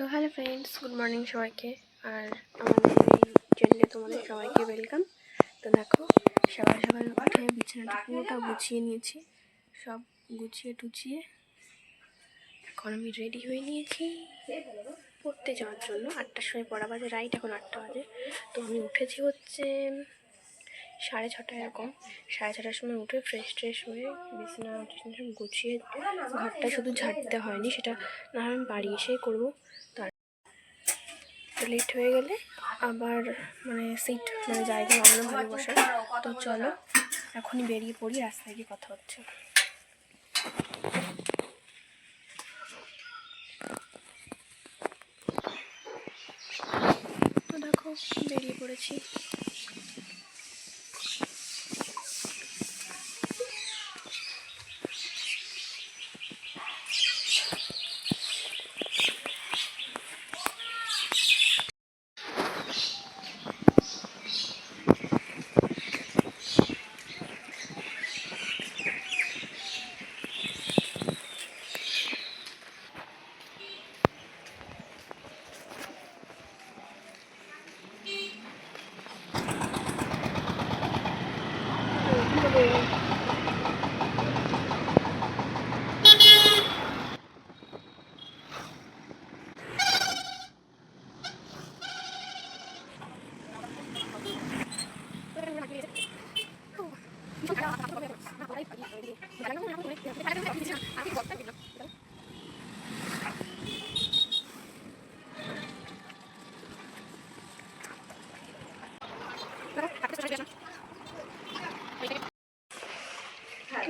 তো hello friends, good morning সবাইকে। আর আমাদের এই চ্যানেলে তোমাদের সবাইকে ওয়েলকাম তো দেখো, সকাল সকাল উঠে বিছানাটা পুরোটা গুছিয়ে নিয়েছি। সব গুছিয়ে টুছিয়ে এখন আমি রেডি হয়ে নিয়েছি পড়তে যাওয়ার জন্য। আটটার সময় পড়া বাজে, রাইট এখন আটটা বাজে। তো আমি উঠেছি হচ্ছে সাড়ে ছটা এরকম। সাড়ে ছটার সময় উঠে ফ্রেশ ট্রেশ হয়ে বিছানা টিছানা সব গুছিয়ে ঘরটা শুধু ঝাড়তে হয়নি, সেটা না আমি বাড়ি এসেই করব। তার লেট হয়ে গেলে আবার মানে সিট মানে জায়গা আমারও ভালো বসে তো চলো, এখনই বেরিয়ে পড়ি, রাস্তায় গিয়ে কথা হচ্ছে। তো দেখো, বেরিয়ে পড়েছি।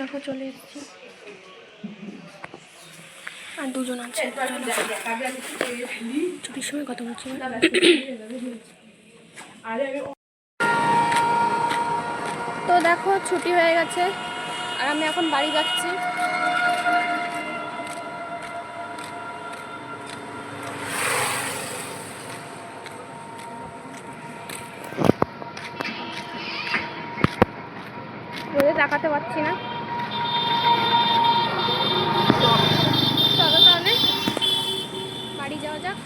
দেখো, চলে এসেছি। আর দুজন আছে। ছুটির সময় কথা বলছি তো দেখো, ছুটি হয়ে গেছে। আর আমি এখন বাড়ি যাচ্ছি। তাকাতে পারছি না চলো তাহলে বাড়ি যাওয়া যাক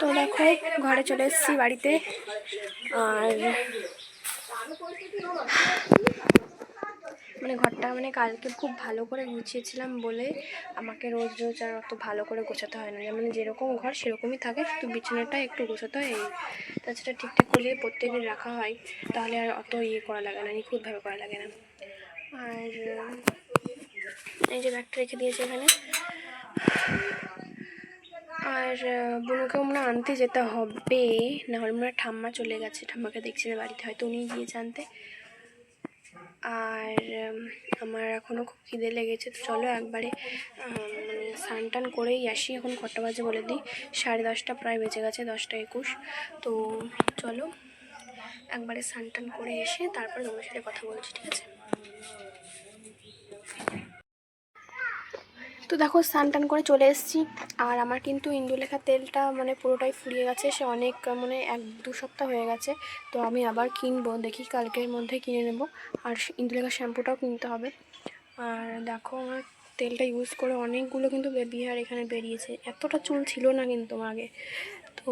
তো দেখো, ঘরে চলে এসেছি বাড়িতে। আর মানে ঘরটা মানে কালকে খুব ভালো করে গুছিয়েছিলাম বলে আমাকে রোজ রোজ আর অত ভালো করে গোছাতে হয় না। মানে যেরকম ঘর, সেরকমই থাকে। শুধু বিছানাটা একটু গোছাতে হয় এই। তাছাড়া ঠিকঠাক করলে প্রত্যেকদিন রাখা হয়, তাহলে আর অত ইয়ে করা লাগে না, নিখুঁতভাবে করা লাগে না। আর এই যে ব্যাগটা রেখে দিয়েছে এখানে। আর মনে হয় আনতে যেতে হবে। না হলে মনে ঠাম্মা চলে গেছে। ঠাম্মাকে দেখছি না বাড়িতে হয়তো উনি গিয়েছে আনতে আর আমার এখনও খুব খিদে লেগেছে। তো চলো একবারে মানে স্নান টান করেই আসি। এখন কটা বাজে বলে দিই। সাড়ে দশটা প্রায় বেজে গেছে, দশটা একুশ। তো চলো, একবারে স্নান টান করে এসে তারপর তোমার সাথে কথা বলছি, ঠিক আছে? তো দেখো, স্নান টান করে চলে এসেছি। আর আমার কিন্তু ইন্দুলেখা তেলটা মানে পুরোটাই ফুরিয়ে গেছে। সে অনেক মানে এক দু সপ্তাহ হয়ে গেছে। তো আমি আবার কিনবো, দেখি কালকের মধ্যে কিনে নেব। আর ইন্দুলেখা শ্যাম্পুটাও কিনতে হবে। আর দেখো, আমার তেলটা ইউজ করে অনেকগুলো কিন্তু বেবি হেয়ার এখানে বেরিয়েছে। এতটা চুল ছিল না কিন্তু আগে। তো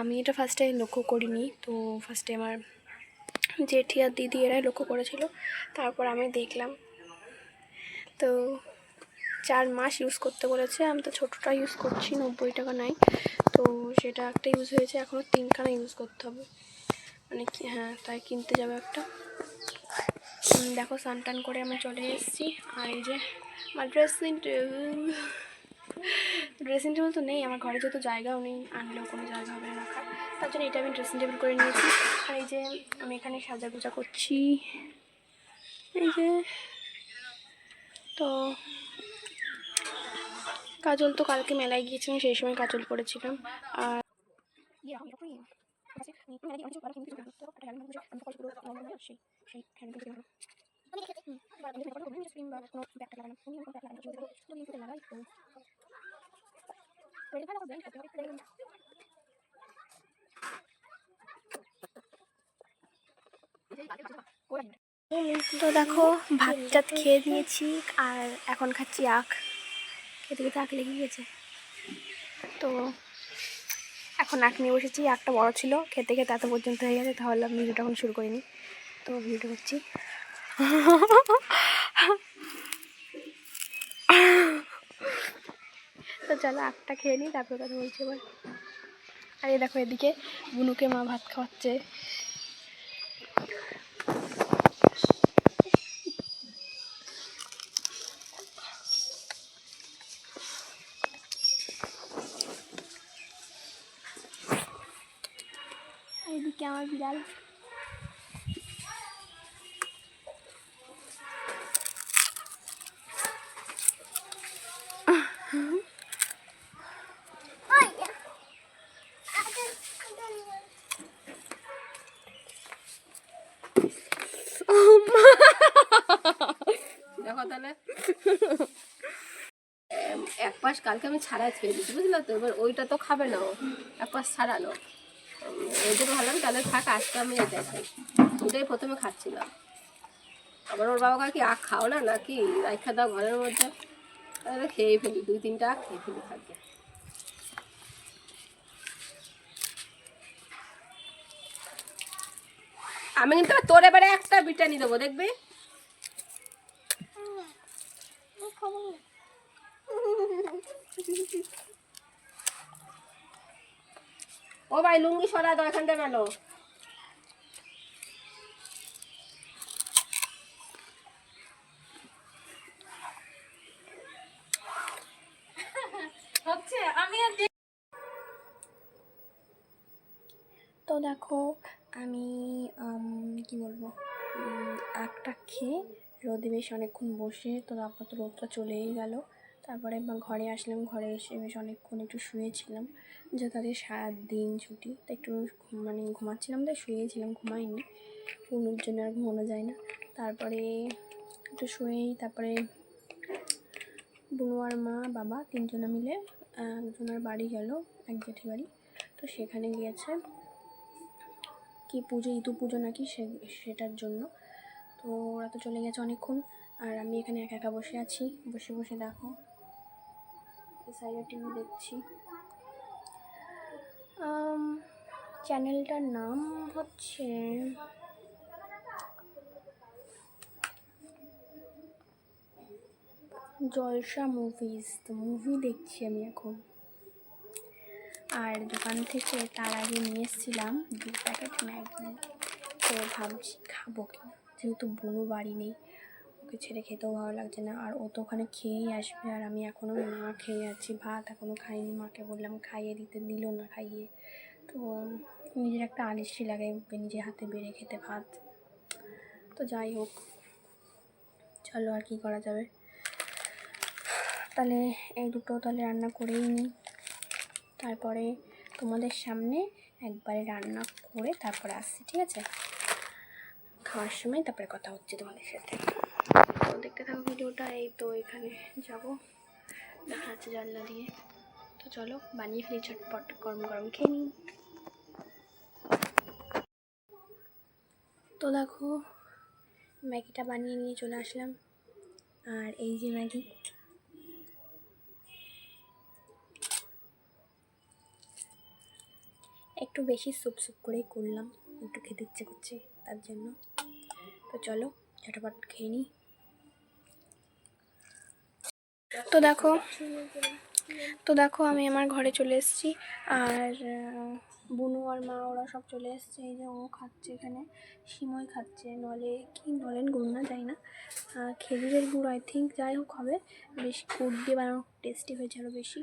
আমি এটা ফার্স্টে লক্ষ্য করিনি। তো ফার্স্টে আমার জেঠি আর দিদি এরাই লক্ষ্য করেছিল। তারপর আমি দেখলাম। তো চার মাস ইউজ করতে বলেছে। আমি তো ছোটোটা ইউজ করছি, নব্বই টাকা নাই। তো সেটা একটা ইউজ হয়েছে এখনও তিনখানা ইউজ করতে হবে। মানে হ্যাঁ তাই কিনতে যাবে একটা। দেখো, স্নান টান করে আমি চলে এসেছি। আর এই যে, আমার ড্রেসিং টেবিল ড্রেসিং টেবিল তো নেই, আমার ঘরে যেহেতু জায়গাও নেই, আনলেও কোনো জায়গা হবে না রাখার। তার জন্য এটা আমি ড্রেসিং টেবিল করে নিয়েছি। আর এই যে, আমি এখানে সাজা গোজা করছি। এই যে, তো কাজল তো কালকে মেলায় গিয়েছিলাম সেই সময় কাজল পরেছিলাম আর তো- দেখো ভাত টাত খেয়ে দিয়েছি আর এখন খাচ্ছি আখ। খেতে তো আখ লেগে গেছে। তো এখন আঁক নিয়ে বসেছি আখটা বড় ছিল, খেতে খেতে এত পর্যন্ত হয়ে গেছে, তাহলে আমি ভিডিওটা এখন শুরু করিনি। তো ভিডিও করছি। তো চলো আখটা খেয়ে নিই, তারপরে কথা বলছি এবার। আর দেখো এদিকে বুনুকে মা ভাত খাওয়াচ্ছে। এদিকে আমার বিড়াল। দেখো তাহলে। এক পাশ কালকে আমি ছাড়া ছেড়ে দিচ্ছি বুঝলে তো? এবার ওইটা তো খাবে না ও। এক পাশ ছাড়ানো জন্য ভাবলাম তাহলে থাক, আজকে আমি এটা প্রথমে খাচ্ছিলাম। আবার ওর বাবা কি আখ খাও না, নাকি? রাখা দাও ঘরের মধ্যে। তাহলে খেয়ে ফেলি, দুই তিনটা আখ খেয়ে ফেলি থাকবে। আমি কিন্তু তোর এবারে একটা বিটানি দেবো, দেখবি? ও ভাই লুঙ্গি সরা দাও এখান থেকে মেলো। তো দেখো আমি উম, কি বলব উম, আখটা খেয়ে রোদে বেশ অনেকক্ষণ বসে তো তারপর তো রোদটা চলেই গেল। তারপরে ঘরে আসলাম, ঘরে এসে বেশ অনেকক্ষণ একটু শুয়েছিলাম, যে তাদের সারাদিন ছুটি, তো একটু মানে ঘুমাচ্ছিলাম তাই শুয়েছিলাম, ঘুমাইনি ঘুমের জন্য আর ঘুমানো যায় না। তারপরে একটু শুয়েই তারপরে বুনু আর মা, বাবা তিনজনে মিলে একজনের বাড়ি গেল, এক জেঠি বাড়ি, তো সেখানে গিয়েছে কি পুজো, ইতু পুজো নাকি সে, সেটার জন্য। তো ওরা তো চলে গেছে অনেকক্ষণ, আর আমি এখানে একা একা বসে আছি, বসে বসে দেখো সাইডে টিভি দেখছি। চ্যানেলটার নাম হচ্ছে জলসা মুভিজ। তো মুভি দেখছি আমি এখন। আর দোকান থেকে তার আগে নিয়ে এসেছিলাম দু প্যাকেট ম্যাগি। তো ভাবছি খাব কি যেহেতু বুনো বাড়ি নেই। ওকে ছেড়ে খেতেও ভালো লাগছে না। আর ও তো ওখানে খেয়েই আসবে। আর আমি এখনও না খেয়ে আছি। ভাত এখনও খাইনি। মাকে বললাম খাইয়ে দিতে। দিল না খাইয়ে। তো নিজের একটা আলিসি লাগে নিজের হাতে বেড়ে খেতে ভাত। তো যাই হোক, চলো আর কি করা যাবে। তাহলে এই দুটো তাহলে রান্না করেই নিই তারপরে তোমাদের সামনে একবারে রান্না করে তারপরে আসছি, ঠিক আছে? খাওয়ার সময় তারপরে কথা হচ্ছে তোমাদের সাথে। দেখতে থাকো ভিডিওটা, এই তো এখানে যাব। দেখা যাচ্ছে জানলা দিয়ে। তো চলো, বানিয়ে ফেলি ছটপট গরম গরম খেয়ে নিই। তো দেখো, ম্যাগিটা বানিয়ে নিয়ে চলে আসলাম। আর এই যে ম্যাগি। একটু বেশি সুপ সুপ করেই করলাম, একটু খেতে ইচ্ছে করছে, তার জন্য। তো চলো ছটপট খেয়ে নিই। তো দেখো তো দেখো আমি আমার ঘরে চলে এসেছি। আর বুনু আর মা, ওরা সব চলে এসছে। এই যে ও খাচ্ছে এখানে, সিমই খাচ্ছে। নলে কি নলেন গুড় না যাই না। খেজুরের গুড় আই থিঙ্ক যাই হোক হবে। বেশি গুড় দিয়ে বানানো টেস্টি হয়েছে আরও বেশি।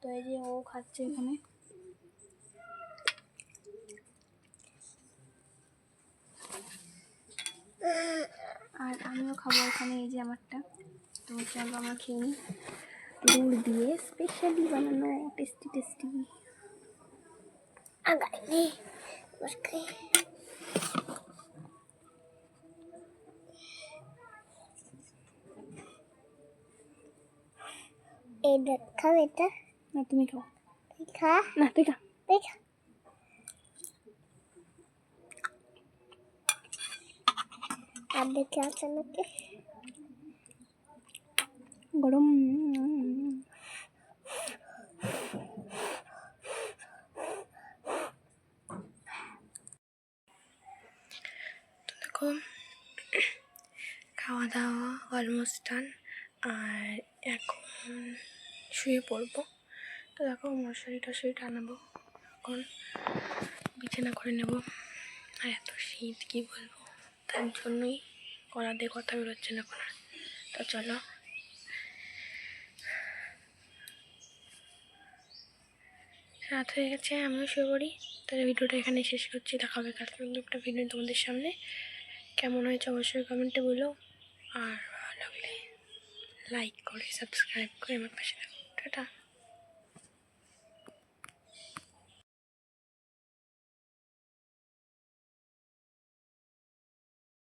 তো এই যে ও খাচ্ছে এখানে। আর আমিও খাব এখানে, এই যে আমারটা। তো চলো আমরা খেয়ে নিই গুড় দিয়ে স্পেশালি বানানো টেস্টি টেস্টি আগাই এটা খাবে এটা। না তুমি খাও। খা না তুই খা দেখা। আর দেখে আছে নাকি? গরম। দেখো খাওয়া দাওয়া অলমোস্ট ডান আর এখন শুয়ে পড়ব। তো দেখো মশারি টশারি টানাবো, এখন বিছানা করে নেব। আর এত শীত, কী বলব? তার জন্যই কলা দিয়ে কথা বেরোচ্ছে না এখন তো চলো রাত হয়ে গেছে, আমিও শুয়ে পড়ি। তাহলে ভিডিওটা এখানে শেষ করছি। দেখা হবে কালকে একটা ভিডিও তোমাদের সামনে। কেমন হয়েছে অবশ্যই কমেন্টে বলো। আর ভালো লাগলে লাইক করে সাবস্ক্রাইব করে আমার পাশে থাকো। টাটা।